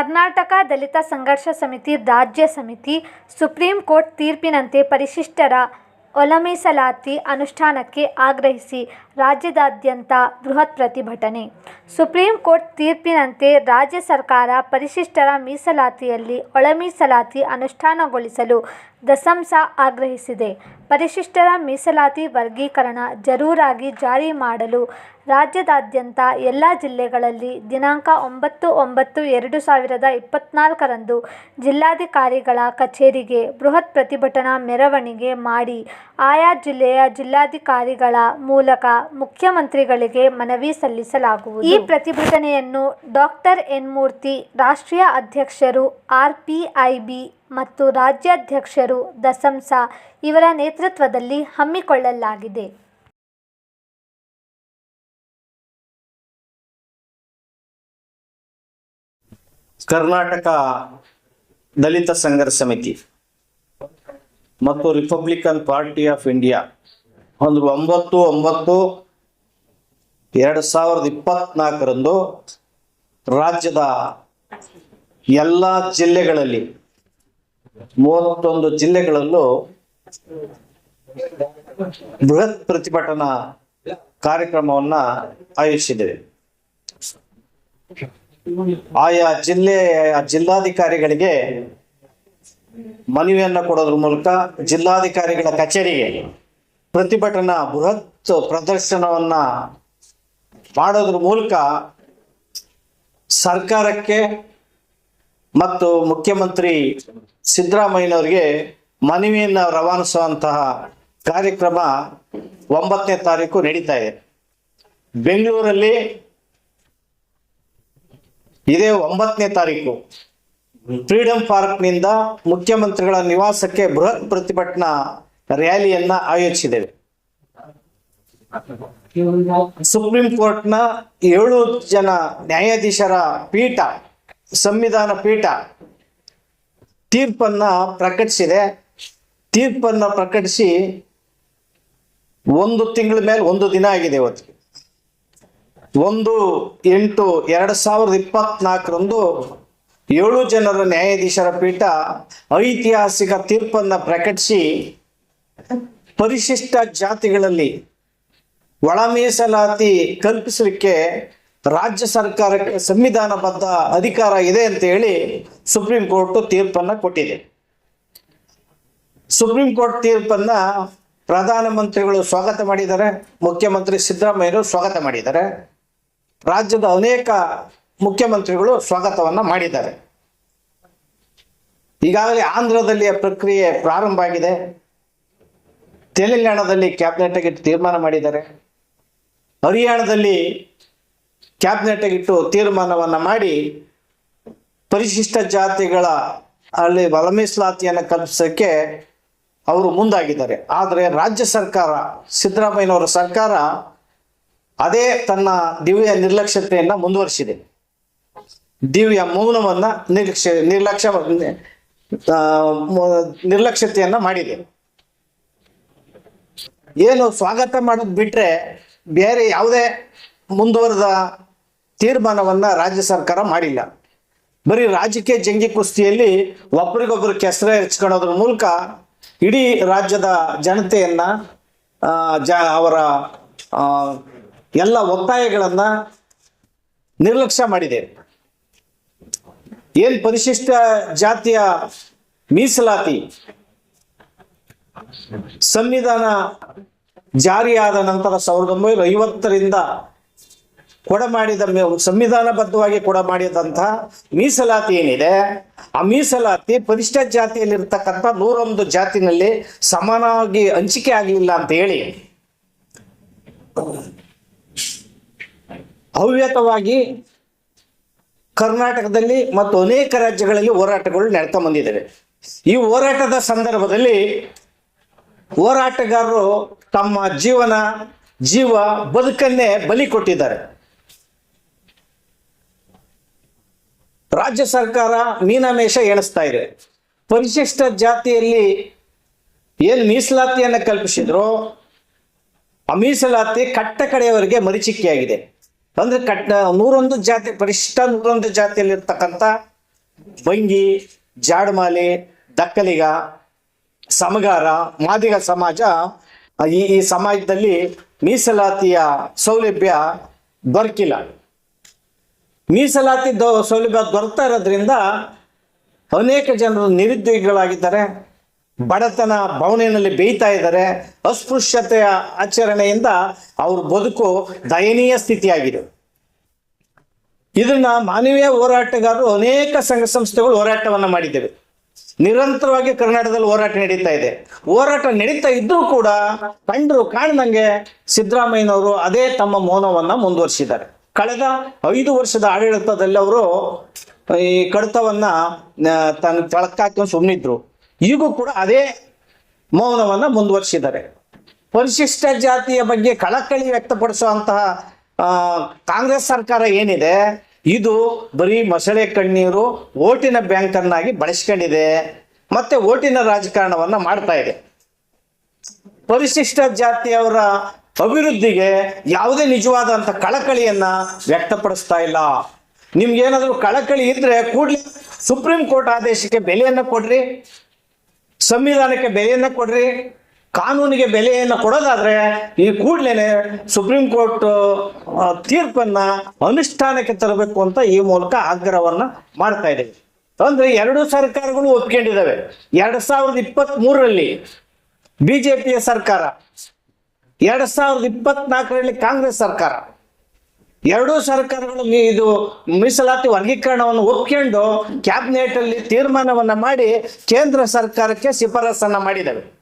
ಕರ್ನಾಟಕ ದಲಿತ ಸಂಘರ್ಷ ಸಮಿತಿ ರಾಜ್ಯ ಸಮಿತಿ, ಸುಪ್ರೀಂ ಕೋರ್ಟ್ ತೀರ್ಪಿನಂತೆ ಪರಿಶಿಷ್ಟರ ಒಳಮೀಸಲಾತಿ ಅನುಷ್ಠಾನಕ್ಕೆ ಆಗ್ರಹಿಸಿ ರಾಜ್ಯದಾದ್ಯಂತ ಬೃಹತ್ ಪ್ರತಿಭಟನೆ. ಸುಪ್ರೀಂ ಕೋರ್ಟ್ ತೀರ್ಪಿನಂತೆ ರಾಜ್ಯ ಸರ್ಕಾರ ಪರಿಶಿಷ್ಟರ ಮೀಸಲಾತಿಯಲ್ಲಿ ಒಳಮೀಸಲಾತಿ ಅನುಷ್ಠಾನಗೊಳಿಸಲು ದಸಂಸ ಆಗ್ರಹಿಸಿದೆ. ಪರಿಶಿಷ್ಟರ ಮೀಸಲಾತಿ ವರ್ಗೀಕರಣ ಜರೂರಾಗಿ ಜಾರಿ ಮಾಡಲು ರಾಜ್ಯದಾದ್ಯಂತ ಎಲ್ಲ ಜಿಲ್ಲೆಗಳಲ್ಲಿ ದಿನಾಂಕ ಒಂಬತ್ತು ಒಂಬತ್ತು ಎರಡು ಸಾವಿರದ ಇಪ್ಪತ್ನಾಲ್ಕರಂದು ಜಿಲ್ಲಾಧಿಕಾರಿಗಳ ಕಚೇರಿಗೆ ಬೃಹತ್ ಪ್ರತಿಭಟನಾ ಮೆರವಣಿಗೆ ಮಾಡಿ ಆಯಾ ಜಿಲ್ಲೆಯ ಜಿಲ್ಲಾಧಿಕಾರಿಗಳ ಮೂಲಕ ಮುಖ್ಯಮಂತ್ರಿಗಳಿಗೆ ಮನವಿ ಸಲ್ಲಿಸಲಾಗುವುದು. ಈ ಪ್ರತಿಭಟನೆಯನ್ನು ಡಾಕ್ಟರ್ ಎನ್ ಮೂರ್ತಿ ರಾಷ್ಟ್ರೀಯ ಅಧ್ಯಕ್ಷರು ಆರ್ಪಿಐಬಿ ಮತ್ತು ರಾಜ್ಯಾಧ್ಯಕ್ಷರು ದಸಂಸ ಇವರ ನೇತೃತ್ವದಲ್ಲಿ ಹಮ್ಮಿಕೊಳ್ಳಲಾಗಿದೆ. ಕರ್ನಾಟಕ ದಲಿತ ಸಂಘರ್ಷ ಸಮಿತಿ ಮತ್ತು ರಿಪಬ್ಲಿಕನ್ ಪಾರ್ಟಿ ಆಫ್ ಇಂಡಿಯಾ ಒಂದು ಒಂಬತ್ತು ಒಂಬತ್ತು ಎರಡು ಸಾವಿರದ ಇಪ್ಪತ್ನಾಲ್ಕರಂದು ರಾಜ್ಯದ ಎಲ್ಲ ಜಿಲ್ಲೆಗಳಲ್ಲಿ ಮೂವತ್ತೊಂದು ಜಿಲ್ಲೆಗಳಲ್ಲೂ ಬೃಹತ್ ಪ್ರತಿಭಟನಾ ಕಾರ್ಯಕ್ರಮವನ್ನ ಆಯೋಜಿಸಿದ್ದೇವೆ. ಆಯಾ ಜಿಲ್ಲೆಯ ಜಿಲ್ಲಾಧಿಕಾರಿಗಳಿಗೆ ಮನವಿಯನ್ನ ಕೊಡೋದ್ರ ಮೂಲಕ ಜಿಲ್ಲಾಧಿಕಾರಿಗಳ ಕಚೇರಿಗೆ ಪ್ರತಿಭಟನಾ ಬೃಹತ್ ಪ್ರದರ್ಶನವನ್ನ ಮಾಡೋದ್ರ ಮೂಲಕ ಸರ್ಕಾರಕ್ಕೆ ಮತ್ತು ಮುಖ್ಯಮಂತ್ರಿ ಸಿದ್ದರಾಮಯ್ಯನವರಿಗೆ ಮನವಿಯನ್ನು ರವಾನಿಸುವಂತಹ ಕಾರ್ಯಕ್ರಮ ಒಂಬತ್ತನೇ ತಾರೀಕು ನಡೀತಾ ಇದೆ. ಬೆಂಗಳೂರಲ್ಲಿ ಇದೇ ಒಂಬತ್ತನೇ ತಾರೀಕು ಫ್ರೀಡಂ ಪಾರ್ಕ್ನಿಂದ ಮುಖ್ಯಮಂತ್ರಿಗಳ ನಿವಾಸಕ್ಕೆ ಬೃಹತ್ ಪ್ರತಿಭಟನಾ ರ್ಯಾಲಿಯನ್ನ ಆಯೋಜಿಸಿದ್ದೇವೆ. ಸುಪ್ರೀಂ ಕೋರ್ಟ್ನ ಏಳು ಜನ ನ್ಯಾಯಾಧೀಶರ ಪೀಠ, ಸಂವಿಧಾನ ಪೀಠ ತೀರ್ಪನ್ನ ಪ್ರಕಟಿಸಿದೆ. ತೀರ್ಪನ್ನ ಪ್ರಕಟಿಸಿ ಒಂದು ತಿಂಗಳ ಮೇಲೆ ಒಂದು ದಿನ ಆಗಿದೆ ಇವತ್ತು. ಒಂದು ಎಂಟು ಎರಡು ಸಾವಿರದ ಇಪ್ಪತ್ನಾಲ್ಕರಂದು ಏಳು ಜನರ ನ್ಯಾಯಾಧೀಶರ ಪೀಠ ಐತಿಹಾಸಿಕ ತೀರ್ಪನ್ನ ಪ್ರಕಟಿಸಿ ಪರಿಶಿಷ್ಟ ಜಾತಿಗಳಲ್ಲಿ ಒಳ ಮೀಸಲಾತಿ ಕಲ್ಪಿಸಲಿಕ್ಕೆ ರಾಜ್ಯ ಸರ್ಕಾರಕ್ಕೆ ಸಂವಿಧಾನಬದ್ಧ ಅಧಿಕಾರ ಇದೆ ಅಂತ ಹೇಳಿ ಸುಪ್ರೀಂ ಕೋರ್ಟ್ ತೀರ್ಪನ್ನ ಕೊಟ್ಟಿದೆ. ಸುಪ್ರೀಂ ಕೋರ್ಟ್ ತೀರ್ಪನ್ನ ಪ್ರಧಾನಮಂತ್ರಿಗಳು ಸ್ವಾಗತ ಮಾಡಿದ್ದಾರೆ, ಮುಖ್ಯಮಂತ್ರಿ ಸಿದ್ದರಾಮಯ್ಯರು ಸ್ವಾಗತ ಮಾಡಿದ್ದಾರೆ, ರಾಜ್ಯದ ಅನೇಕ ಮುಖ್ಯಮಂತ್ರಿಗಳು ಸ್ವಾಗತವನ್ನ ಮಾಡಿದ್ದಾರೆ. ಈಗಾಗಲೇ ಆಂಧ್ರದಲ್ಲಿ ಪ್ರಕ್ರಿಯೆ ಪ್ರಾರಂಭ ಆಗಿದೆ. ತೆಲಂಗಾಣದಲ್ಲಿ ಇಟ್ಟು ತೀರ್ಮಾನ ಮಾಡಿದ್ದಾರೆ. ಹರಿಯಾಣದಲ್ಲಿ ಕ್ಯಾಬಿನೆಟ್ ಇಟ್ಟು ತೀರ್ಮಾನವನ್ನ ಮಾಡಿ ಪರಿಶಿಷ್ಟ ಜಾತಿಗಳ ಅಲ್ಲಿ ಮೀಸಲಾತಿಯನ್ನು ಕಲ್ಪಿಸೋಕ್ಕೆ ಅವರು ಮುಂದಾಗಿದ್ದಾರೆ. ಆದರೆ ರಾಜ್ಯ ಸರ್ಕಾರ, ಸಿದ್ದರಾಮಯ್ಯನವರ ಸರ್ಕಾರ ಅದೇ ತನ್ನ ದಿವ್ಯ ನಿರ್ಲಕ್ಷ್ಯತೆಯನ್ನು ಮುಂದುವರಿಸಿದೆ. ದಿವ್ಯ ಮೌನವನ್ನ ನಿರ್ಲಕ್ಷ್ಯ ನಿರ್ಲಕ್ಷ್ಯ ನಿರ್ಲಕ್ಷ್ಯತೆಯನ್ನು ಮಾಡಿದೆ. ಏನು ಸ್ವಾಗತ ಮಾಡೋದು ಬಿಟ್ರೆ ಬೇರೆ ಯಾವುದೇ ಮುಂದುವರೆದ ತೀರ್ಮಾನವನ್ನ ರಾಜ್ಯ ಸರ್ಕಾರ ಮಾಡಿಲ್ಲ. ಬರೀ ರಾಜಕೀಯ ಜಂಗಿ ಕುಸ್ತಿಯಲ್ಲಿ ಒಬ್ರಿಗೊಬ್ರು ಕೆಸರ ಹೆಚ್ಕೊಳ್ಳೋದ್ರ ಮೂಲಕ ಇಡೀ ರಾಜ್ಯದ ಜನತೆಯನ್ನ ಜ, ಅವರ ಎಲ್ಲ ಒತ್ತಾಯಗಳನ್ನ ನಿರ್ಲಕ್ಷ್ಯ ಮಾಡಿದೆ. ಏನ್ ಪರಿಶಿಷ್ಟ ಜಾತಿಯ ಮೀಸಲಾತಿ? ಸಂವಿಧಾನ ಜಾರಿಯಾದ ನಂತರ ಸಾವಿರದ ಒಂಬೈನೂರ ಐವತ್ತರಿಂದ ಕೊಡಮಾಡಿದ ಮಾಡಿದ ಸಂವಿಧಾನಬದ್ಧವಾಗಿ ಕೊಡಮಾಡಿದಂತಹ ಮೀಸಲಾತಿ ಏನಿದೆ, ಆ ಮೀಸಲಾತಿ ಪರಿಷ್ಠ ಜಾತಿಯಲ್ಲಿರ್ತಕ್ಕಂಥ ನೂರೊಂದು ಜಾತಿನಲ್ಲಿ ಸಮಾನವಾಗಿ ಹಂಚಿಕೆ ಆಗಲಿಲ್ಲ ಅಂತ ಹೇಳಿ ಅವ್ಯತವಾಗಿ ಕರ್ನಾಟಕದಲ್ಲಿ ಮತ್ತು ಅನೇಕ ರಾಜ್ಯಗಳಲ್ಲಿ ಹೋರಾಟಗಳು ನಡ್ತಾ ಬಂದಿದ್ದಾರೆ ಈ ಹೋರಾಟದ ಸಂದರ್ಭದಲ್ಲಿ ಹೋರಾಟಗಾರರು ತಮ್ಮ ಜೀವನ, ಜೀವ ಬದುಕನ್ನೇ ಬಲಿ ಕೊಟ್ಟಿದ್ದಾರೆ. ರಾಜ್ಯ ಸರ್ಕಾರ ಮೀನಮೇಷ ಎಣಿಸ್ತಾ ಇದೆ. ಪರಿಶಿಷ್ಟ ಜಾತಿಯಲ್ಲಿ ಏನು ಮೀಸಲಾತಿಯನ್ನು ಕಲ್ಪಿಸಿದ್ರು, ಆ ಮೀಸಲಾತಿ ಕಟ್ಟ ಕಡೆಯವರಿಗೆ ಮರಿಚಿಕೆಯಾಗಿದೆ. ಅಂದ್ರೆ ಕಟ್ಟ ನೂರೊಂದು ಜಾತಿ, ಪರಿಶಿಷ್ಟ ನೂರೊಂದು ಜಾತಿಯಲ್ಲಿರ್ತಕ್ಕಂಥ ಬಂಗಿ, ಜಾಡ್ಮಾಲಿ, ದಕ್ಕಲಿಗ, ಸಮಗಾರ, ಮಾದಿಗ ಸಮಾಜ, ಈ ಈ ಸಮಾಜದಲ್ಲಿ ಮೀಸಲಾತಿಯ ಸೌಲಭ್ಯ ದೊರಕಿಲ್ಲ. ಮೀಸಲಾತಿ ದೊ ಸೌಲಭ್ಯ ದೊರಕ್ತಾ ಇರೋದ್ರಿಂದ ಅನೇಕ ಜನರು ನಿರುದ್ಯೋಗಿಗಳಾಗಿದ್ದಾರೆ. ಬಡತನ ಬವಣೆಯಲ್ಲಿ ಬೇಯ್ತಾ ಇದ್ದಾರೆ. ಅಸ್ಪೃಶ್ಯತೆಯ ಆಚರಣೆಯಿಂದ ಅವ್ರ ಬದುಕು ದಯನೀಯ ಸ್ಥಿತಿಯಾಗಿದೆ. ಇದನ್ನ ಮಾನವೀಯ ಹೋರಾಟಗಾರರು ಅನೇಕ ಸಂಘ ಸಂಸ್ಥೆಗಳು ಹೋರಾಟವನ್ನ ಮಾಡಿದ್ದೇವೆ. ನಿರಂತರವಾಗಿ ಕರ್ನಾಟಕದಲ್ಲಿ ಹೋರಾಟ ನಡೀತಾ ಇದೆ. ಹೋರಾಟ ನಡೀತಾ ಇದ್ರೂ ಕೂಡ ಕಂಡರು ಕಾಣ್ದಂಗೆ ಸಿದ್ದರಾಮಯ್ಯನವರು ಅದೇ ತಮ್ಮ ಮೌನವನ್ನ ಮುಂದುವರಿಸಿದ್ದಾರೆ. ಕಳೆದ ಐದು ವರ್ಷದ ಆಡಳಿತದಲ್ಲಿ ಅವರು ಈ ಕಡಿತವನ್ನ ತನ್ನ ಕೆಳಕಾಕೊಂಡು ಸುಮ್ಮನಿದ್ರು ಈಗೂ ಕೂಡ ಅದೇ ಮೌನವನ್ನ ಮುಂದುವರಿಸಿದ್ದಾರೆ. ಪರಿಶಿಷ್ಟ ಜಾತಿಯ ಬಗ್ಗೆ ಕಳಕಳಿ ವ್ಯಕ್ತಪಡಿಸುವಂತಹ ಕಾಂಗ್ರೆಸ್ ಸರ್ಕಾರ ಏನಿದೆ, ಇದು ಬರೀ ಮೊಸಳೆ ಕಣ್ಣೀರು ಓಟಿನ ಬ್ಯಾಂಕ್ ಅನ್ನಾಗಿ ಬಳಸ್ಕೊಂಡಿದೆ, ಮತ್ತೆ ಓಟಿನ ರಾಜಕಾರಣವನ್ನ ಮಾಡ್ತಾ ಇದೆ. ಪರಿಶಿಷ್ಟ ಜಾತಿಯವರ ಅಭಿವೃದ್ಧಿಗೆ ಯಾವುದೇ ನಿಜವಾದಂಥ ಕಳಕಳಿಯನ್ನ ವ್ಯಕ್ತಪಡಿಸ್ತಾ ಇಲ್ಲ. ನಿಮ್ಗೇನಾದ್ರೂ ಕಳಕಳಿ ಇದ್ರೆ ಕೂಡಲೇ ಸುಪ್ರೀಂ ಕೋರ್ಟ್ ಆದೇಶಕ್ಕೆ ಬೆಲೆಯನ್ನ ಕೊಡ್ರಿ, ಸಂವಿಧಾನಕ್ಕೆ ಬೆಲೆಯನ್ನ ಕೊಡ್ರಿ, ಕಾನೂನಿಗೆ ಬೆಲೆಯನ್ನು ಕೊಡೋದಾದ್ರೆ ಈ ಕೂಡಲೇ ಸುಪ್ರೀಂ ಕೋರ್ಟ್ ತೀರ್ಪನ್ನ ಅನುಷ್ಠಾನಕ್ಕೆ ತರಬೇಕು ಅಂತ ಈ ಮೂಲಕ ಆಗ್ರಹವನ್ನ ಮಾಡ್ತಾ ಇದ್ದೀವಿ. ಅಂದ್ರೆ ಎರಡು ಸರ್ಕಾರಗಳು ಒಪ್ಕೊಂಡಿದ್ದಾವೆ. ಎರಡ್ ಸಾವಿರದ ಇಪ್ಪತ್ತ್ ಮೂರರಲ್ಲಿ ಬಿಜೆಪಿಯ ಸರ್ಕಾರ ಎರಡ್ ಸಾವಿರದ ಇಪ್ಪತ್ನಾಲ್ಕರಲ್ಲಿ ಕಾಂಗ್ರೆಸ್ ಸರ್ಕಾರ. ಎರಡೂ ಸರ್ಕಾರಗಳು ಇದು ಮೀಸಲಾತಿ ವರ್ಗೀಕರಣವನ್ನು ಒಪ್ಕೊಂಡು ಕ್ಯಾಬಿನೆಟ್ ಅಲ್ಲಿ ತೀರ್ಮಾನವನ್ನ ಮಾಡಿ ಕೇಂದ್ರ ಸರ್ಕಾರಕ್ಕೆ ಶಿಫಾರಸನ್ನ ಮಾಡಿದ್ದಾವೆ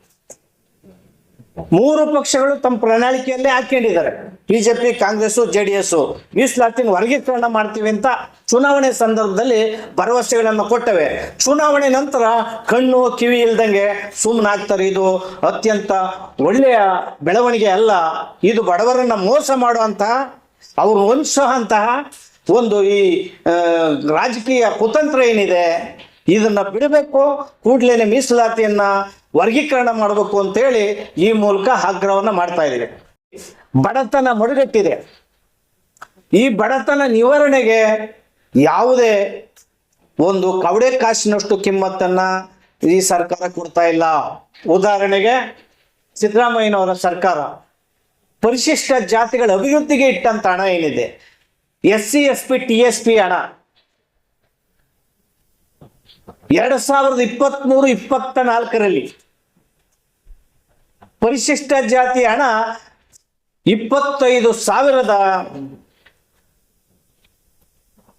ಮೂರು ಪಕ್ಷಗಳು ತಮ್ಮ ಪ್ರಣಾಳಿಕೆಯಲ್ಲೇ ಹಾಕೊಂಡಿದ್ದಾರೆ. BJP Congress J D S ಮೀಸಲಾತಿನ ವರ್ಗೀಕರಣ ಮಾಡ್ತೀವಿ ಅಂತ ಚುನಾವಣೆ ಸಂದರ್ಭದಲ್ಲಿ ಭರವಸೆಗಳನ್ನು ಕೊಟ್ಟವೆ. ಚುನಾವಣೆ ನಂತರ ಕಣ್ಣು ಕಿವಿ ಇಲ್ದಂಗೆ ಸುಮ್ಮನಾಗ್ತಾರೆ ಇದು ಅತ್ಯಂತ ಒಳ್ಳೆಯ ಬೆಳವಣಿಗೆ ಅಲ್ಲ. ಇದು ಬಡವರನ್ನ ಮೋಸ ಮಾಡುವಂತಹ ಅವ್ರು ಹೊಂದಿಸುವಂತಹ ಒಂದು ಈ ರಾಜಕೀಯ ಕುತಂತ್ರ ಏನಿದೆ, ಇದನ್ನ ಬಿಡಬೇಕು. ಕೂಡಲೇ ಮೀಸಲಾತಿಯನ್ನ ವರ್ಗೀಕರಣ ಮಾಡಬೇಕು ಅಂತೇಳಿ ಈ ಮೂಲಕ ಆಗ್ರಹವನ್ನ ಮಾಡ್ತಾ ಇದ್ದೀವಿ. ಬಡತನ ಮಡುಗಟ್ಟಿದೆ. ಈ ಬಡತನ ನಿವಾರಣೆಗೆ ಯಾವುದೇ ಒಂದು ಕವಡೆ ಕಾಸಿನಷ್ಟು ಕಿಮ್ಮತ್ತನ್ನ ಈ ಸರ್ಕಾರ ಕೊಡ್ತಾ ಇಲ್ಲ. ಉದಾಹರಣೆಗೆ ಸಿದ್ದರಾಮಯ್ಯನವರ ಸರ್ಕಾರ ಪರಿಶಿಷ್ಟ ಜಾತಿಗಳ ಅಭಿವೃದ್ಧಿಗೆ ಇಟ್ಟಂತ ಹಣ ಏನಿದೆ? S C, S P, T S P ಹಣ. ಎರಡ್ ಸಾವಿರದ ಇಪ್ಪತ್ಮೂರು ಇಪ್ಪತ್ತ ನಾಲ್ಕರಲ್ಲಿ ಪರಿಶಿಷ್ಟ ಜಾತಿ ಹಣ ಇಪ್ಪತ್ತೈದು ಸಾವಿರದ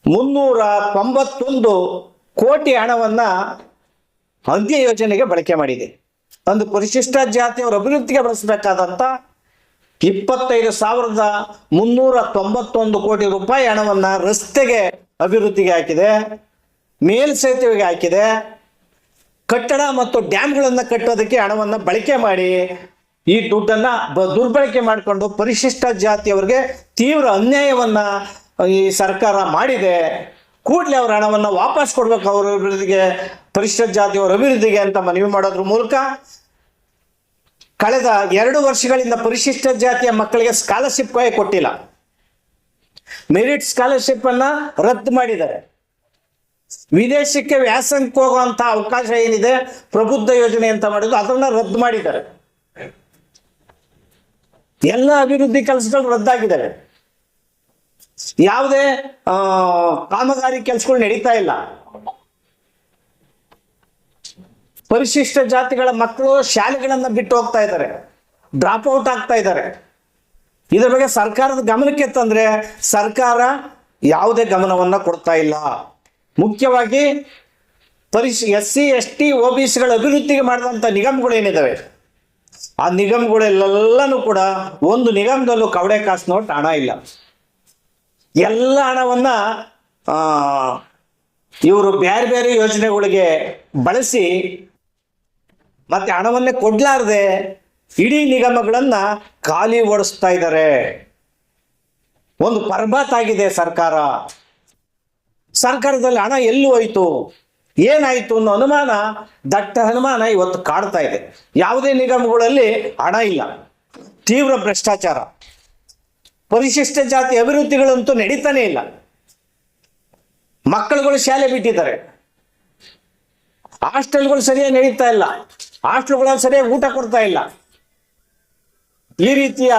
ಮುನ್ನೂರ ತೊಂಬತ್ತೊಂದು ಕೋಟಿ ಹಣವನ್ನ ಅಂತ್ಯ ಯೋಜನೆಗೆ ಬಳಕೆ ಮಾಡಿದೆ. ಒಂದು ಪರಿಶಿಷ್ಟ ಜಾತಿಯವರ ಅಭಿವೃದ್ಧಿಗೆ ಬಳಸಬೇಕಾದಂತ ಇಪ್ಪತ್ತೈದು ಸಾವಿರದ ಮುನ್ನೂರ ತೊಂಬತ್ತೊಂದು ಕೋಟಿ ರೂಪಾಯಿ ಹಣವನ್ನ ರಸ್ತೆಗೆ ಅಭಿವೃದ್ಧಿಗೆ ಹಾಕಿದೆ. ಮೇಲ್ಸೇತುವೆಗೆ ಹಾಕಿದೆ. ಕಟ್ಟಡ ಮತ್ತು ಡ್ಯಾಮ್ಗಳನ್ನು ಕಟ್ಟೋದಕ್ಕೆ ಹಣವನ್ನ ಬಳಕೆ ಮಾಡಿ ಈ ದುಡ್ಡನ್ನ ದುರ್ಬಳಕೆ ಮಾಡಿಕೊಂಡು ಪರಿಶಿಷ್ಟ ಜಾತಿಯವರಿಗೆ ತೀವ್ರ ಅನ್ಯಾಯವನ್ನ ಈ ಸರ್ಕಾರ ಮಾಡಿದೆ. ಕೂಡಲೇ ಅವರ ಹಣವನ್ನ ವಾಪಸ್ ಕೊಡ್ಬೇಕು ಅವರ ಅಭಿವೃದ್ಧಿಗೆ, ಪರಿಶಿಷ್ಟ ಜಾತಿಯವರ ಅಭಿವೃದ್ಧಿಗೆ ಅಂತ ಮನವಿ ಮಾಡೋದ್ರ ಮೂಲಕ ಕಳೆದ ಎರಡು ವರ್ಷಗಳಿಂದ ಪರಿಶಿಷ್ಟ ಜಾತಿಯ ಮಕ್ಕಳಿಗೆ ಸ್ಕಾಲರ್ಶಿಪ್ ಕೊಟ್ಟಿಲ್ಲ. ಮೆರಿಟ್ ಸ್ಕಾಲರ್ಶಿಪ್ ಅನ್ನ ರದ್ದು ಮಾಡಿದ್ದಾರೆ. ವಿದೇಶಕ್ಕೆ ವ್ಯಾಸಂಗಕ್ಕೆ ಹೋಗುವಂತಹ ಅವಕಾಶ ಏನಿದೆ? ಪ್ರಬುದ್ಧ ಯೋಜನೆ ಅಂತ ಮಾಡಿದ್ರು ಅದನ್ನ ರದ್ದು ಮಾಡಿದ್ದಾರೆ. ಎಲ್ಲ ಅಭಿವೃದ್ಧಿ ಕೆಲಸಗಳು ರದ್ದಾಗಿದ್ದಾರೆ. ಯಾವುದೇ ಆ, ಕಾಮಗಾರಿ ಕೆಲಸಗಳು ನಡೀತಾ ಇಲ್ಲ. ಪರಿಶಿಷ್ಟ ಜಾತಿಗಳ ಮಕ್ಕಳು ಶಾಲೆಗಳನ್ನ ಬಿಟ್ಟು ಹೋಗ್ತಾ ಇದ್ದಾರೆ. ಡ್ರಾಪ್ ಔಟ್ ಆಗ್ತಾ ಇದ್ದಾರೆ. ಇದರ ಬಗ್ಗೆ ಸರ್ಕಾರದ ಗಮನಕ್ಕೆ ತಂದ್ರೆ ಸರ್ಕಾರ ಯಾವುದೇ ಗಮನವನ್ನ ಕೊಡ್ತಾ ಇಲ್ಲ. ಮುಖ್ಯವಾಗಿ ಪರಿಶ್ S C, S T O B ಸಿಗಳ ಅಭಿವೃದ್ಧಿಗೆ ಮಾಡಿದಂಥ ನಿಗಮಗಳು ಏನಿದಾವೆ? ಆ ನಿಗಮಗಳೆಲ್ಲನೂ ಕೂಡ ಒಂದು ನಿಗಮದಲ್ಲೂ ಕವಡೆ ಕಾಸು ನೋಟ್ ಹಣ ಇಲ್ಲ. ಎಲ್ಲ ಹಣವನ್ನ ಇವರು ಬೇರೆ ಬೇರೆ ಯೋಜನೆಗಳಿಗೆ ಬಳಸಿ ಮತ್ತೆ ಹಣವನ್ನೇ ಕೊಡ್ಲಾರ್ದೆ ಇಡೀ ನಿಗಮಗಳನ್ನ ಖಾಲಿ ಓಡಿಸ್ತಾ ಇದ್ದಾರೆ ಒಂದು ಪರ್ಬಾತ್ ಆಗಿದೆ ಸರ್ಕಾರ. ಸರ್ಕಾರದಲ್ಲಿ ಹಣ ಎಲ್ಲಿ ಹೋಯಿತು? ಏನಾಯ್ತು ಅನ್ನೋ ಅನುಮಾನ ದಟ್ಟ ಅನುಮಾನ ಇವತ್ತು ಕಾಡ್ತಾ ಇದೆ. ಯಾವುದೇ ನಿಗಮಗಳಲ್ಲಿ ಹಣ ಇಲ್ಲ. ತೀವ್ರ ಭ್ರಷ್ಟಾಚಾರ. ಪರಿಶಿಷ್ಟ ಜಾತಿ ಅಭಿವೃದ್ಧಿಗಳಂತೂ ನಡೀತಾನೆ ಇಲ್ಲ. ಮಕ್ಕಳುಗಳು ಶಾಲೆ ಬಿಟ್ಟಿದ್ದಾರೆ. ಹಾಸ್ಟೆಲ್ಗಳು ಸರಿಯಾಗಿ ನಡೀತಾ ಇಲ್ಲ. ಹಾಸ್ಟೆಲ್ಗಳಲ್ಲಿ ಸರಿಯಾಗಿ ಊಟ ಕೊಡ್ತಾ ಇಲ್ಲ. ಈ ರೀತಿಯ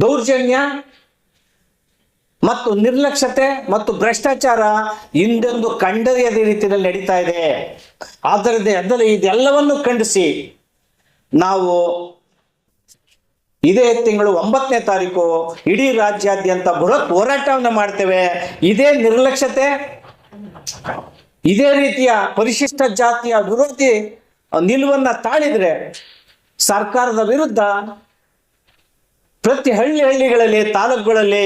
ದೌರ್ಜನ್ಯ ಮತ್ತು ನಿರ್ಲಕ್ಷ್ಯತೆ ಮತ್ತು ಭ್ರಷ್ಟಾಚಾರ ಹಿಂದೊಂದು ಕಂಡರಿಯದ ರೀತಿಯಲ್ಲಿ ನಡೀತಾ ಇದೆ. ಆದ್ದರಿಂದ ಅದರಲ್ಲಿ ಇದೆಲ್ಲವನ್ನು ಖಂಡಿಸಿ ನಾವು ಇದೇ ತಿಂಗಳು ಒಂಬತ್ತನೇ ತಾರೀಕು ಇಡೀ ರಾಜ್ಯಾದ್ಯಂತ ಬೃಹತ್ ಹೋರಾಟವನ್ನು ಮಾಡ್ತೇವೆ. ಇದೇ ನಿರ್ಲಕ್ಷ್ಯತೆ, ಇದೇ ರೀತಿಯ ಪರಿಶಿಷ್ಟ ಜಾತಿಯ ವಿರೋಧಿ ನಿಲುವನ್ನ ತಾಳಿದ್ರೆ ಸರ್ಕಾರದ ವಿರುದ್ಧ ಪ್ರತಿ ಹಳ್ಳಿ ಹಳ್ಳಿಗಳಲ್ಲಿ, ತಾಲೂಕುಗಳಲ್ಲಿ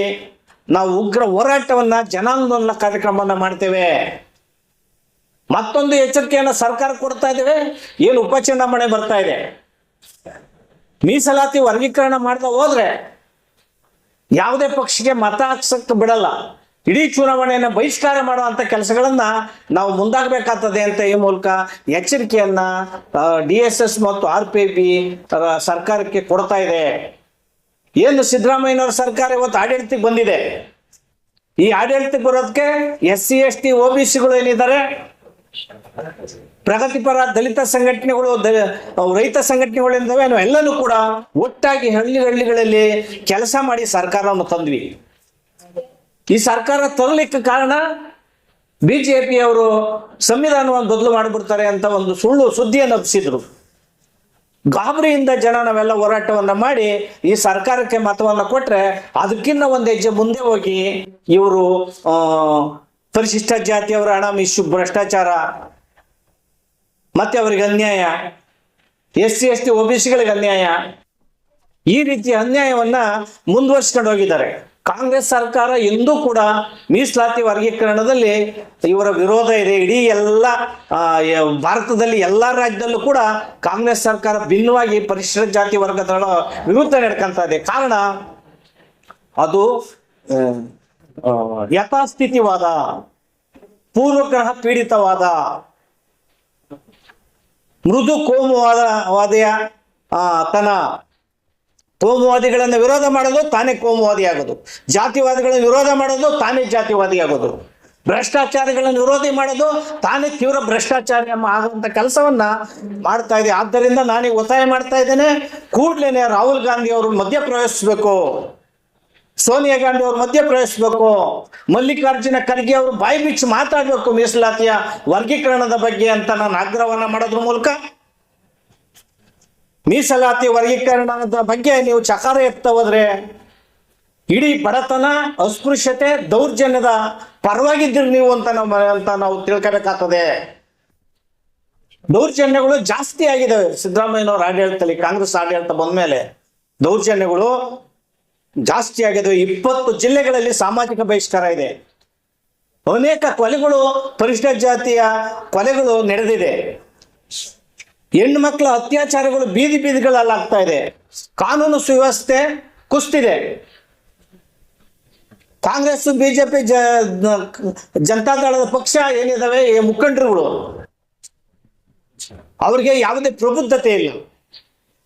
ನಾವು ಉಗ್ರ ಹೋರಾಟವನ್ನ ಜನಾಂದೋಲನ ಕಾರ್ಯಕ್ರಮವನ್ನ ಮಾಡ್ತೇವೆ. ಮತ್ತೊಂದು ಎಚ್ಚರಿಕೆಯನ್ನ ಸರ್ಕಾರ ಕೊಡ್ತಾ ಇದ್ದೇವೆ. ಏನು ಉಪಚುನಾವಣೆ ಬರ್ತಾ ಇದೆ. ಮೀಸಲಾತಿ ವರ್ಗೀಕರಣ ಮಾಡ್ತಾ ಹೋದ್ರೆ ಯಾವುದೇ ಪಕ್ಷಕ್ಕೆ ಮತ ಹಾಕ್ಸಕ್ ಬಿಡಲ್ಲ. ಇಡೀ ಚುನಾವಣೆಯನ್ನು ಬಹಿಷ್ಕಾರ ಮಾಡುವಂತ ಕೆಲಸಗಳನ್ನ ನಾವು ಮುಂದಾಗಬೇಕಾಗ್ತದೆ ಅಂತ ಈ ಮೂಲಕ ಎಚ್ಚರಿಕೆಯನ್ನ ಡಿ ಎಸ್ ಎಸ್ ಮತ್ತು ಆರ್ ಪಿ ಬಿ ಸರ್ಕಾರಕ್ಕೆ ಕೊಡ್ತಾ ಇದೆ. ಏನು ಸಿದ್ದರಾಮಯ್ಯನವ್ರ ಸರ್ಕಾರ ಇವತ್ತು ಆಡಳಿತಕ್ಕೆ ಬಂದಿದೆ. ಈ ಆಡಳಿತಕ್ಕೆ ಬರೋದಕ್ಕೆ S C, S T O B ಸಿಗಳು ಏನಿದ್ದಾರೆ? ಪ್ರಗತಿಪರ ದಲಿತ ಸಂಘಟನೆಗಳು ರೈತ ಸಂಘಟನೆಗಳು ಏನಿದಾವೆ ನಾವು ಎಲ್ಲನೂ ಕೂಡ ಒಟ್ಟಾಗಿ ಹಳ್ಳಿ ಹಳ್ಳಿಗಳಲ್ಲಿ ಕೆಲಸ ಮಾಡಿ ಸರ್ಕಾರವನ್ನು ತಂದ್ವಿ. ಈ ಸರ್ಕಾರ ತರಲಿಕ್ಕೆ ಕಾರಣ ಬಿಜೆಪಿ ಅವರು ಸಂವಿಧಾನವನ್ನು ಬದಲು ಮಾಡಿಬಿಡ್ತಾರೆ ಅಂತ ಒಂದು ಸುಳ್ಳು ಸುದ್ದಿಯನ್ನು ಹಬ್ಬಿಸಿದ್ರು ಗಾಬರಿಯಿಂದ ಜನ ನಾವೆಲ್ಲ ಹೋರಾಟವನ್ನ ಮಾಡಿ ಈ ಸರ್ಕಾರಕ್ಕೆ ಮತವನ್ನ ಕೊಟ್ರೆ ಅದಕ್ಕಿಂತ ಒಂದು ಹೆಜ್ಜೆ ಮುಂದೆ ಹೋಗಿ ಇವರು ಪರಿಶಿಷ್ಟ ಜಾತಿಯವರ ಹಣ ಮಿಶು ಭ್ರಷ್ಟಾಚಾರ, ಮತ್ತೆ ಅವರಿಗೆ ಅನ್ಯಾಯ, S C, S T, O B ಸಿಗಳಿಗೆ ಅನ್ಯಾಯ, ಈ ರೀತಿಯ ಅನ್ಯಾಯವನ್ನ ಮುಂದುವರ್ಸ್ಕೊಂಡು ಹೋಗಿದ್ದಾರೆ. ಕಾಂಗ್ರೆಸ್ ಸರ್ಕಾರ ಇಂದೂ ಕೂಡ ಮೀಸಲಾತಿ ವರ್ಗೀಕರಣದಲ್ಲಿ ಇವರ ವಿರೋಧ ಇದೆ. ಇಡೀ ಎಲ್ಲ ಭಾರತದಲ್ಲಿ ಎಲ್ಲಾ ರಾಜ್ಯದಲ್ಲೂ ಕೂಡ ಕಾಂಗ್ರೆಸ್ ಸರ್ಕಾರ ಭಿನ್ನವಾಗಿ ಪರಿಶಿಷ್ಟ ಜಾತಿ ವರ್ಗದ ವಿರುದ್ಧ ನಡ್ಕೊಂತ ಇದೆ. ಕಾರಣ ಅದು ಯಥಾಸ್ಥಿತಿವಾದ, ಪೂರ್ವಗ್ರಹ ಪೀಡಿತವಾದ, ಮೃದು ಕೋಮುವಾದ, ವಾದಿಯ ತನ ಕೋಮುವಾದಿಗಳನ್ನು ವಿರೋಧ ಮಾಡೋದು ತಾನೇ ಕೋಮುವಾದಿ ಆಗೋದು ಜಾತಿವಾದಿಗಳನ್ನು ವಿರೋಧ ಮಾಡೋದು ತಾನೇ ಜಾತಿವಾದಿ ಆಗೋದು ಭ್ರಷ್ಟಾಚಾರಿಗಳನ್ನು ವಿರೋಧಿ ಮಾಡೋದು ತಾನೇ ತೀವ್ರ ಭ್ರಷ್ಟಾಚಾರ ಆಗುವಂಥ ಕೆಲಸವನ್ನ ಮಾಡ್ತಾ ಇದೆ. ಆದ್ದರಿಂದ ನಾನೀಗ ಒತ್ತಾಯ ಮಾಡ್ತಾ ಇದ್ದೇನೆ. ಕೂಡ್ಲೇನೆ ರಾಹುಲ್ ಗಾಂಧಿ ಅವರು ಮಧ್ಯ ಪ್ರವೇಶಿಸಬೇಕು ಸೋನಿಯಾ ಗಾಂಧಿ ಅವರು ಮಧ್ಯ ಪ್ರವೇಶಿಸಬೇಕು ಮಲ್ಲಿಕಾರ್ಜುನ ಖರ್ಗೆ ಅವರು ಬಾಯಿ ಬಿಚ್ಚಿ ಮಾತಾಡಬೇಕು ಮೀಸಲಾತಿಯ ವರ್ಗೀಕರಣದ ಬಗ್ಗೆ ಅಂತ ನಾನು ಆಗ್ರಹವನ್ನ ಮಾಡೋದ್ರ ಮೂಲಕ. ಮೀಸಲಾತಿ ವರ್ಗೀಕರಣದ ಬಗ್ಗೆ ನೀವು ಚಕಾರ ಎತ್ತ ಹೋದ್ರೆ ಇಡೀ ಬಡತನ, ಅಸ್ಪೃಶ್ಯತೆ, ದೌರ್ಜನ್ಯದ ಪರವಾಗಿದ್ದೀರಿ ನೀವು ಅಂತ ನಾವು ಅಂತ ನಾವು ತಿಳ್ಕೋಬೇಕಾಗ್ತದೆ. ದೌರ್ಜನ್ಯಗಳು ಜಾಸ್ತಿ ಆಗಿದ್ದಾವೆ ಸಿದ್ದರಾಮಯ್ಯನವರ ಆಡಳಿತದಲ್ಲಿ, ಕಾಂಗ್ರೆಸ್ ಆಡಳಿತ ಬಂದ್ಮೇಲೆ ದೌರ್ಜನ್ಯಗಳು ಜಾಸ್ತಿ ಆಗಿದ್ದಾವೆ ಇಪ್ಪತ್ತು ಜಿಲ್ಲೆಗಳಲ್ಲಿ ಸಾಮಾಜಿಕ ಬಹಿಷ್ಕಾರ ಇದೆ. ಅನೇಕ ಕೊಲೆಗಳು ಪರಿಶಿಷ್ಟ ಜಾತಿಯ ಕೊಲೆಗಳು ನಡೆದಿದೆ. ಹೆಣ್ಣು ಮಕ್ಕಳ ಅತ್ಯಾಚಾರಗಳು ಬೀದಿ ಬೀದಿಗಳಲ್ಲಿ ಆಗ್ತಾ ಇದೆ. ಕಾನೂನು ಸುವ್ಯವಸ್ಥೆ ಕುಸ್ತಿದೆ. ಕಾಂಗ್ರೆಸ್ ಬಿಜೆಪಿ, ಜ ಜನತಾದಳದ ಪಕ್ಷ ಏನಿದಾವೆ ಮುಖಂಡರುಗಳು. ಅವ್ರಿಗೆ ಯಾವುದೇ ಪ್ರಬುದ್ಧತೆ ಇಲ್ಲ.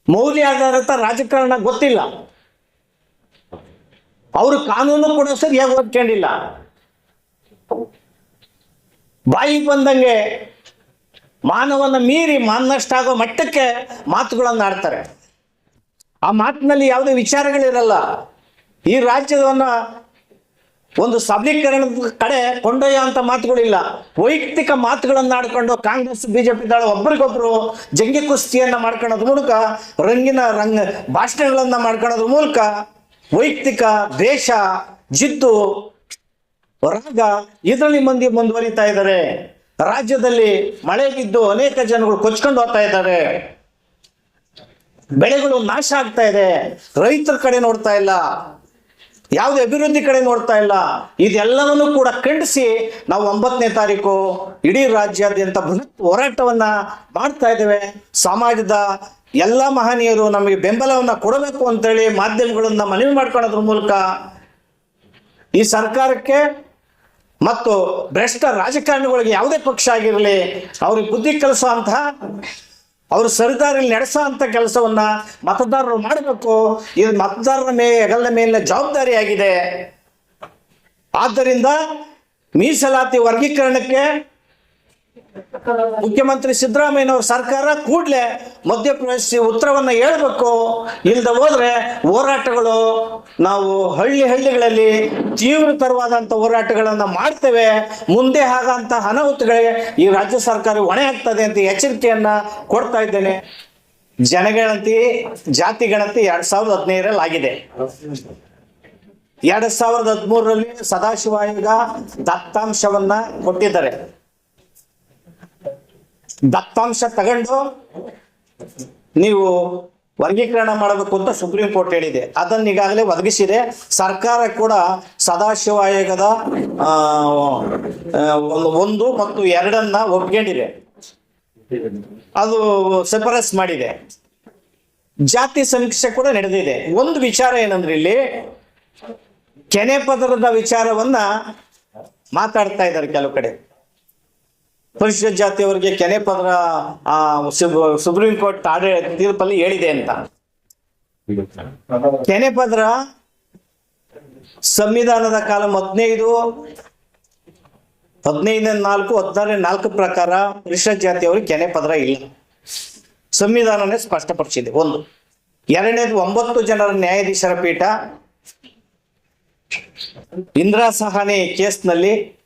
ಮೌಲ್ಯ ಆಧಾರಿತ ರಾಜಕಾರಣ ಗೊತ್ತಿಲ್ಲ. ಅವರು ಕಾನೂನು ಕೂಡ ಸರಿಯಾಗಿ ಓದ್ಕೊಂಡಿಲ್ಲ. ಬಾಯಿ ಬಂದಂಗೆ ಮಾನವನ ಮೀರಿ ಮಾನಷ್ಟಾಗೋ ಮಟ್ಟಕ್ಕೆ ಮಾತುಗಳನ್ನು ಆಡ್ತಾರೆ. ಆ ಮಾತಿನಲ್ಲಿ ಯಾವುದೇ ವಿಚಾರಗಳಿರಲ್ಲ. ಈ ರಾಜ್ಯವನ್ನ ಒಂದು ಸಬಲೀಕರಣದ ಕಡೆ ಕೊಂಡೊಯ್ಯುವಂಥ ಮಾತುಗಳಿಲ್ಲ. ವೈಯಕ್ತಿಕ ಮಾತುಗಳನ್ನು ಆಡ್ಕೊಂಡು ಕಾಂಗ್ರೆಸ್, ಬಿಜೆಪಿ ದಳ ಒಬ್ರಿಗೊಬ್ರು ಜಂಗಿ ಕುಸ್ತಿಯನ್ನ ಮಾಡ್ಕೊಳ್ಳೋದ್ರ ಮೂಲಕ, ರಂಗಿನ ರಂಗ ಭಾಷಣಗಳನ್ನು ಮಾಡ್ಕೊಳ್ಳೋದ್ರ ಮೂಲಕ ವೈಯಕ್ತಿಕ ದ್ವೇಷ, ಜಿದ್ದು, ರಾಗ ಇದರಲ್ಲಿ ಮಂದಿ ಮುಂದುವರಿತಾ ಇದ್ದಾರೆ. ರಾಜ್ಯದಲ್ಲಿ ಮಳೆ ಬಿದ್ದು ಅನೇಕ ಜನಗಳು ಕೊಚ್ಕೊಂಡು ಹೋಗ್ತಾ ಇದ್ದಾರೆ. ಬೆಳೆಗಳು ನಾಶ ಆಗ್ತಾ ಇದೆ. ರೈತರ ಕಡೆ ನೋಡ್ತಾ ಇಲ್ಲ. ಯಾವುದೇ ಅಭಿವೃದ್ಧಿ ಕಡೆ ನೋಡ್ತಾ ಇಲ್ಲ. ಇದೆಲ್ಲವನ್ನು ಕೂಡ ಖಂಡಿಸಿ ನಾವು ಒಂಬತ್ತನೇ ತಾರೀಕು ಇಡೀ ರಾಜ್ಯಾದ್ಯಂತ ಬೃಹತ್ ಹೋರಾಟವನ್ನ ಮಾಡ್ತಾ ಇದ್ದೇವೆ. ಸಮಾಜದ ಎಲ್ಲ ಮಹನೀಯರು ನಮಗೆ ಬೆಂಬಲವನ್ನ ಕೊಡಬೇಕು ಅಂತೇಳಿ ಮಾಧ್ಯಮಗಳನ್ನ ಮನವಿ ಮಾಡ್ಕೊಳ್ಳೋದ್ರ ಮೂಲಕ ಈ ಸರ್ಕಾರಕ್ಕೆ ಮತ್ತು ಭ್ರಷ್ಟ ರಾಜಕಾರಣಿಗಳಿಗೆ ಯಾವುದೇ ಪಕ್ಷ ಆಗಿರಲಿ, ಅವ್ರಿಗೆ ಬುದ್ಧಿ ಅಂತ ಅವರು ಸರಿದಾರಿಯಲ್ಲಿ ನಡೆಸೋ ಅಂತ ಕೆಲಸವನ್ನ ಮತದಾರರು ಮಾಡಬೇಕು. ಇದು ಮತದಾರರ ಮೇ ಹೆಗಲ ಮೇಲಿನ ಜವಾಬ್ದಾರಿಯಾಗಿದೆ. ಆದ್ದರಿಂದ ಮೀಸಲಾತಿ ವರ್ಗೀಕರಣಕ್ಕೆ ಮುಖ್ಯಮಂತ್ರಿ ಸಿದ್ದರಾಮಯ್ಯನವ್ರ ಸರ್ಕಾರ ಕೂಡಲೇ ಮಧ್ಯಪ್ರವೇಶಿಸಿ ಉತ್ತರವನ್ನ ಹೇಳ್ಬೇಕು. ಇಲ್ಲದೆ ಹೋದ್ರೆ ಹೋರಾಟಗಳು ನಾವು ಹಳ್ಳಿ ಹಳ್ಳಿಗಳಲ್ಲಿ ತೀವ್ರತರವಾದಂಥ ಹೋರಾಟಗಳನ್ನ ಮಾಡ್ತೇವೆ. ಮುಂದೆ ಆಗಂತ ಅನಾಹುತಗಳಿಗೆ ಈ ರಾಜ್ಯ ಸರ್ಕಾರ ಹೊಣೆ ಆಗ್ತದೆ ಅಂತ ಎಚ್ಚರಿಕೆಯನ್ನ ಕೊಡ್ತಾ ಇದ್ದೇನೆ. ಜನಗಣತಿ, ಜಾತಿ ಗಣತಿ ಎರಡ್ ಸಾವಿರದ ಹದಿನೈದರಲ್ಲಿ ಆಗಿದೆ. ಎರಡ್ ಸಾವಿರದ ಹದಿಮೂರರಲ್ಲಿ ಸದಾಶಿವ ಆಯೋಗ ದತ್ತಾಂಶವನ್ನ ಕೊಟ್ಟಿದ್ದಾರೆ. ದತ್ತಾಂಶ ತಗೊಂಡು ನೀವು ವರ್ಗೀಕರಣ ಮಾಡಬೇಕು ಅಂತ ಸುಪ್ರೀಂ ಕೋರ್ಟ್ ಹೇಳಿದೆ. ಅದನ್ನ ಈಗಾಗಲೇ ಒದಗಿಸಿದೆ. ಸರ್ಕಾರ ಕೂಡ ಸದಾಶಿವ ಆಯೋಗದ ಒಂದು ಮತ್ತು ಎರಡನ್ನ ಒಪ್ಕೊಂಡಿದೆ. ಅದು ಸೆಪರೇಸ್ ಮಾಡಿದೆ. ಜಾತಿ ಸಮೀಕ್ಷೆ ಕೂಡ ನಡೆದಿದೆ. ಒಂದು ವಿಚಾರ ಏನಂದ್ರೆ ಇಲ್ಲಿ ಕೆನೆ ಪದರದ ವಿಚಾರವನ್ನ ಮಾತಾಡ್ತಾ ಇದ್ದಾರೆ ಕೆಲವು ಕಡೆ. ಪರಿಶಿಷ್ಟ ಜಾತಿಯವರಿಗೆ ಕೆನೆ ಪದರ ಆ, ಸುಪ್- ಸುಪ್ರೀಂ ಕೋರ್ಟ್ ಆಡಳಿತ ತೀರ್ಪಲ್ಲಿ ಹೇಳಿದೆ ಅಂತ. ಕೆನೆ ಪದರ ಸಂವಿಧಾನದ ಕಾಲ ಹದಿನೈದು ಹದಿನೈದನೇ ನಾಲ್ಕು ಹದಿನಾರನೇ ನಾಲ್ಕು ಪ್ರಕಾರ ಪರಿಶಿಷ್ಟ ಜಾತಿಯವರಿಗೆ ಕೆನೆ ಪದರ ಇಲ್ಲ. ಸಂವಿಧಾನನೇ ಸ್ಪಷ್ಟಪಡಿಸಿದೆ. ಒಂದು. ಎರಡನೇದು ಒಂಬತ್ತು ಜನರ ನ್ಯಾಯಾಧೀಶರ ಪೀಠ ಇಂದಿರಾ ಸಹಾನಿ ಕೇಸ್ನಲ್ಲಿ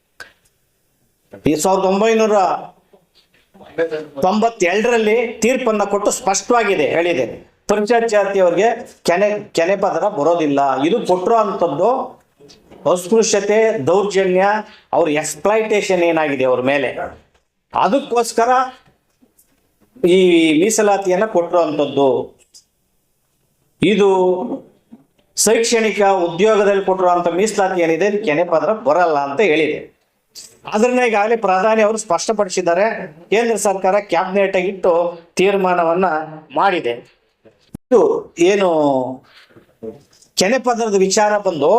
ಈ ಸಾವಿರದ ಒಂಬೈನೂರ ತೊಂಬತ್ತೆರಡರಲ್ಲಿ ತೀರ್ಪನ್ನ ಕೊಟ್ಟು ಸ್ಪಷ್ಟವಾಗಿದೆ, ಹೇಳಿದೆ. ಪಂಚಾಯತ್ ಜಾತಿಯವರಿಗೆ ಕೆನೆ ಕೆನೆ ಪದರ ಬರೋದಿಲ್ಲ. ಇದು ಕೊಟ್ಟಿರೋ ಅಂಥದ್ದು ಅಸ್ಪೃಶ್ಯತೆ, ದೌರ್ಜನ್ಯ, ಅವ್ರ ಎಕ್ಸ್ಪ್ಲೈಟೇಷನ್ ಏನಾಗಿದೆ ಅವ್ರ ಮೇಲೆ. ಅದಕ್ಕೋಸ್ಕರ ಈ ಮೀಸಲಾತಿಯನ್ನ ಕೊಟ್ಟಿರುವಂಥದ್ದು ಇದು ಶೈಕ್ಷಣಿಕ ಉದ್ಯೋಗದಲ್ಲಿ ಕೊಟ್ಟಿರುವಂಥ ಮೀಸಲಾತಿ ಏನಿದೆ? ಕೆನೆ ಪದರ ಬರಲ್ಲ ಅಂತ ಹೇಳಿದೆ. ಅದನ್ನ ಈಗಾಗಲೇ ಪ್ರಧಾನಿ ಅವರು ಸ್ಪಷ್ಟಪಡಿಸಿದ್ದಾರೆ. ಕೇಂದ್ರ ಸರ್ಕಾರ ಕ್ಯಾಬಿನೆಟ್ ಇಟ್ಟು ತೀರ್ಮಾನವನ್ನ ಮಾಡಿದೆ. ಇದು ಏನು ಕೆನೆ ಪದರದ ವಿಚಾರ ಬಂದು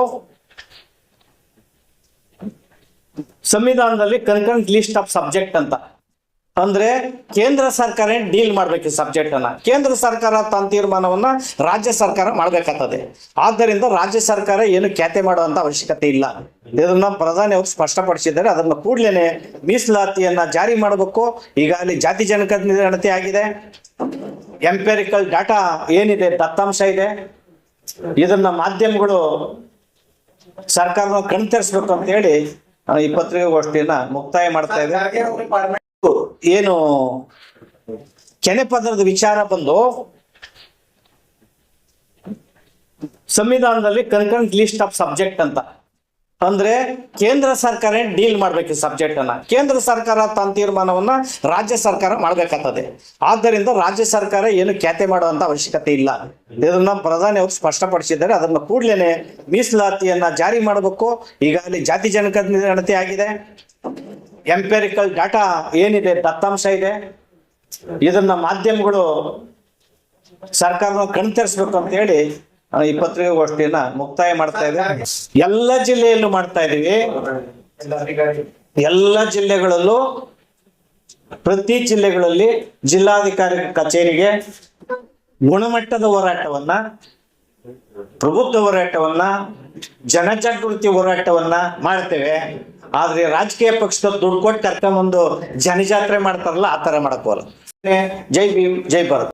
ಸಂವಿಧಾನದಲ್ಲಿ ಕನ್ಕರೆಂಟ್ ಲಿಸ್ಟ್ ಆಫ್ ಸಬ್ಜೆಕ್ಟ್ ಅಂತ. ಅಂದ್ರೆ ಕೇಂದ್ರ ಸರ್ಕಾರ ಡೀಲ್ ಮಾಡ್ಬೇಕು ಈ ಸಬ್ಜೆಕ್ಟ್ ಅನ್ನ. ಕೇಂದ್ರ ಸರ್ಕಾರ ತನ್ನ ತೀರ್ಮಾನವನ್ನ ರಾಜ್ಯ ಸರ್ಕಾರ ಮಾಡ್ಬೇಕಾಗ್ತದೆ. ಆದ್ದರಿಂದ ರಾಜ್ಯ ಸರ್ಕಾರ ಏನು ಖ್ಯಾತೆ ಮಾಡುವಂತ ಅವಶ್ಯಕತೆ ಇಲ್ಲ. ಇದನ್ನ ಪ್ರಧಾನಿ ಅವರು ಸ್ಪಷ್ಟಪಡಿಸಿದ್ದಾರೆ. ಅದನ್ನ ಕೂಡಲೇ ಮೀಸಲಾತಿಯನ್ನ ಜಾರಿ ಮಾಡಬೇಕು. ಈಗಾಗಲೇ ಜಾತಿ ಜನಗಣತಿ ಆಗಿದೆ. ಎಂಪೆರಿಕಲ್ ಡಾಟಾ ಏನಿದೆ, ದತ್ತಾಂಶ ಇದೆ. ಇದನ್ನ ಮಾಧ್ಯಮಗಳು ಸರ್ಕಾರನ ಕಣ್ತರಿಸ್ಬೇಕು ಅಂತ ಹೇಳಿ ಈ ಪತ್ರಿಕಾಗೋಷ್ಠಿಯನ್ನ ಮುಕ್ತಾಯ ಮಾಡ್ತಾ ಇದೆ ಏನು ಕೆನೆ ಪದರದ ವಿಚಾರ ಬಂದು ಸಂವಿಧಾನದಲ್ಲಿ ಕನ್ಕರೆಂಟ್ ಲಿಸ್ಟ್ ಆಫ್ ಸಬ್ಜೆಕ್ಟ್ ಅಂತ. ಅಂದ್ರೆ ಕೇಂದ್ರ ಸರ್ಕಾರ ಡೀಲ್ ಮಾಡ್ಬೇಕು ಸಬ್ಜೆಕ್ಟ್ ಅನ್ನ. ಕೇಂದ್ರ ಸರ್ಕಾರ ತನ್ನ ತೀರ್ಮಾನವನ್ನ ರಾಜ್ಯ ಸರ್ಕಾರ ಮಾಡ್ಬೇಕಾಗ್ತದೆ. ಆದ್ದರಿಂದ ರಾಜ್ಯ ಸರ್ಕಾರ ಏನು ಖ್ಯಾತೆ ಮಾಡುವಂತ ಅವಶ್ಯಕತೆ ಇಲ್ಲ. ಇದನ್ನ ಪ್ರಧಾನಿ ಅವರು ಸ್ಪಷ್ಟಪಡಿಸಿದ್ದಾರೆ. ಅದನ್ನ ಕೂಡಲೇ ಮೀಸಲಾತಿಯನ್ನ ಜಾರಿ ಮಾಡಬೇಕು. ಈಗಾಗಲೇ ಜಾತಿ ಜನಗಣತಿ ಆಗಿದೆ. ಎಂಪೆರಿಕಲ್ ಡಾಟಾ ಏನಿದೆ, ದತ್ತಾಂಶ ಇದೆ. ಇದನ್ನ ಮಾಧ್ಯಮಗಳು ಸರ್ಕಾರನ ಕಣ್ತರಿಸ್ಬೇಕು ಅಂತ ಹೇಳಿ ಇಪ್ಪತ್ತೈದು ಈ ಪತ್ರಿಕಾಗೋಷ್ಠಿಯನ್ನ ಮುಕ್ತಾಯ ಮಾಡ್ತಾ ಇದೆ. ಎಲ್ಲ ಜಿಲ್ಲೆಯಲ್ಲೂ ಮಾಡ್ತಾ ಇದೀವಿ. ಎಲ್ಲ ಜಿಲ್ಲೆಗಳಲ್ಲೂ, ಪ್ರತಿ ಜಿಲ್ಲೆಗಳಲ್ಲಿ ಜಿಲ್ಲಾಧಿಕಾರಿ ಕಚೇರಿಗೆ ಗುಣಮಟ್ಟದ ಹೋರಾಟವನ್ನ ಪ್ರಬುದ್ಧ ಹೋರಾಟವನ್ನ, ಜನಜಾಗೃತಿ ಹೋರಾಟವನ್ನ ಮಾಡ್ತೇವೆ. ಆದ್ರೆ ರಾಜಕೀಯ ಪಕ್ಷದ ದುಡ್ಡು ಕೊಟ್ಟು ಕರ್ಕೊಂಬಂದು ಜನಜಾತ್ರೆ ಮಾಡ್ತಾರಲ್ಲ, ಆ ತರ ಮಾಡಕ್ ಜೈ ಭೀಮ್, ಜೈ ಭಾರತ್.